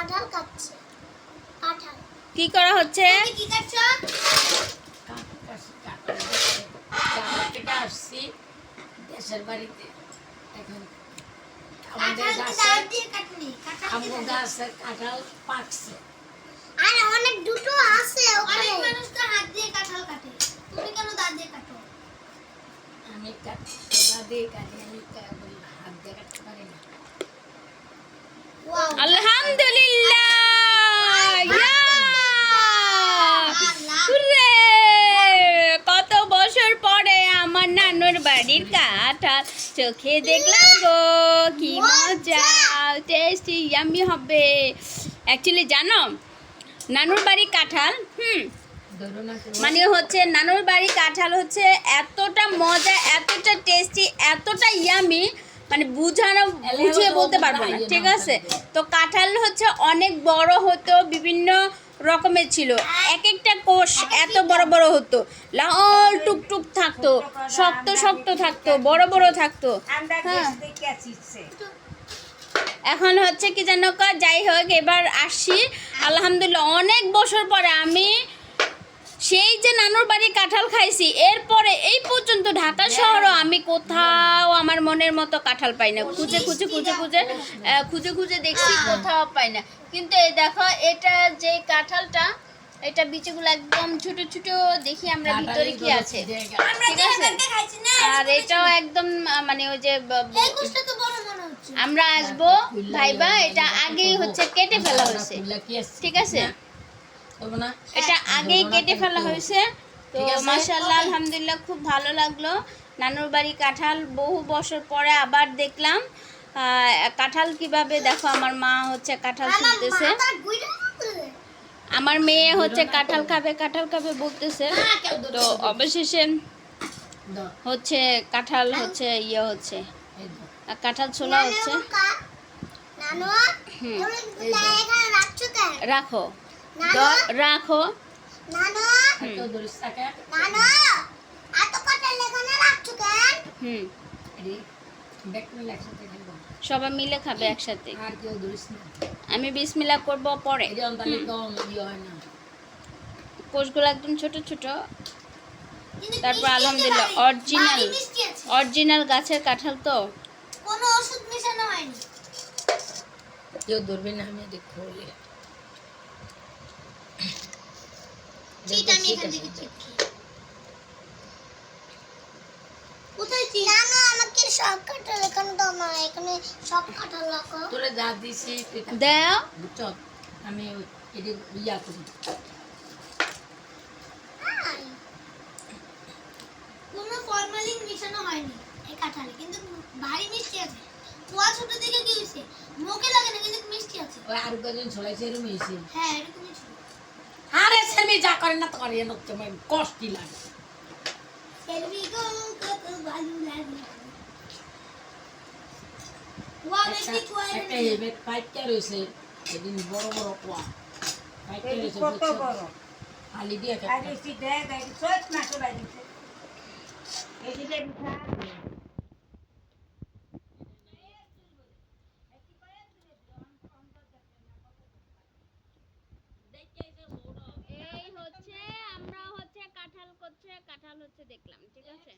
কাঁঠাল কাটছে। কাঁঠাল কি করা হচ্ছে? কি কাটছো? আসছি দেশের বাড়িতে এখন আমাদের গাছের দাঁত কাটনি কাঁঠাল দাঁত- পাকছে। আর অনেক দুটো আছে অনেক মানুষ তো হাত দিয়ে কাঁঠাল কাটে। তুমি কেন দাঁত দিয়ে কাটো? আমি কাট- ওরা দিয়ে কাটি আমি হাত দিয়ে কাটতে পারি না। ওয়াও আলহামদুলিল্লাহ ইয়া! আল্লাহ। হুররে! কত বছর পরে আমার নানুর বাড়ির কাঁঠাল। চোখে দেখলাম গো, কি মজা। টেস্টি ইয়ামি হবে। অ্যাকচুয়ালি জানো, নানুর বাড়ি কাঁঠাল, হুম। মানে হচ্ছে নানুর বাড়ি কাঁঠাল হচ্ছে এতটা মজা, এতটা টেস্টি এতটা ইয়ামি মানে বুঝানো বুঝিয়ে বলতে পারব না ঠিক আছে? তো কাঁঠাল হচ্ছে অনেক বড় হতো বিভিন্ন রকমের ছিল। এক একটা কোষ এত বড় বড় হতো। লাল টুকটুক থাকতো শক্ত শক্ত থাকতো বড় বড় থাকতো। হ্যাঁ। এখন হচ্ছে কি যেন কয়, যাই হোক এবার আসি। আলহামদুলিল্লাহ অনেক বছর পরে আমি সেই যে নানুর বাড়ি কাঁঠাল খাইছি পর্যন্ত ঢাকা শহরও আমি কোথাও আমার মনের মতো কাঁঠাল পাই না। খুঁজে খুঁজে খুঁজে খুঁজে খুঁজে খুঁজে দেখছি কোথাও পাই না। কিন্তু এই দেখো এটা যে কাঁঠালটা এটা বিচিগুলো একদম ছোট ছোট দেখি আমরা ভিতরে কি আছে। ঠিক আছে? আর এটাও একদম মানে ওই যে আমরা আসব ভাইবা এটা আগেই হচ্ছে কেটে ফেলা হয়েছে? ঠিক আছে? এটা আগেই কেটে ফেলা হয়েছে। তো ঠিক আছে। মাশাআল্লাহ আলহামদুলিল্লাহ খুব ভালো লাগল। নানুর বাড়ি কাঁঠাল বহু বছর পরে আবার দেখলাম। আহ, কাঁঠাল কীভাবে? দেখো আমার মা হচ্ছে কাঁঠাল গেছে। আমার মেয়ে হচ্ছে কাঁঠাল খাবে কাঁঠাল খাবে বলতেছে। ধরছে তো অবশেষে হচ্ছে কাঁঠাল হচ্ছে ইয়ে হচ্ছে। কাঁঠাল ছোলা হচ্ছে? রাখো। রাখো। ধরিস? নানু, এত রাখছো কেন? হুম। মিলে একসাথে। সবাই মিলে খাবে একসাথে। আর কেউ ধরিস না। আমি বিসমিল্লাহ করব পরে। কম ইয়ে হয় না। কোষগুলো একদম ছোট ছোট। তারপর আলহামদুলিল্লাহ অরিজিনাল। অরিজিনাল গাছের কাঁঠাল তো। কোনো ওষুধ মেশানো হয়নি। কেউ ধরবে না আমি এটি খোলে চিট আমি এখান থেকে চিট কোথায় চিট? নানু, আমাকে সব কাঁঠাল এখানে দাও না, এখানে সব কাঁঠাল রাখো। তোরে যা দিছি তুই তা- আমি ওই- ইয়া করি। কোনো ফরমালিন মেশানো হয়নি এই কাঁঠালে কিন্তু ভারী মিষ্টি আছে। কুয়া ছোট থেকে কি হয়েছে? মুখে লাগে না কিন্তু মিষ্টি আছে। ওই আর কজন ছড়াইছে হয়েছে। হ্যাঁ এরকমই সেমি যা করে না তো করে না তোমার কষ্টই লাগে। সেদিন বড় বড় কুয়া। আলি দিয়ে কাঁঠাল হচ্ছে দেখলাম ঠিক আছে?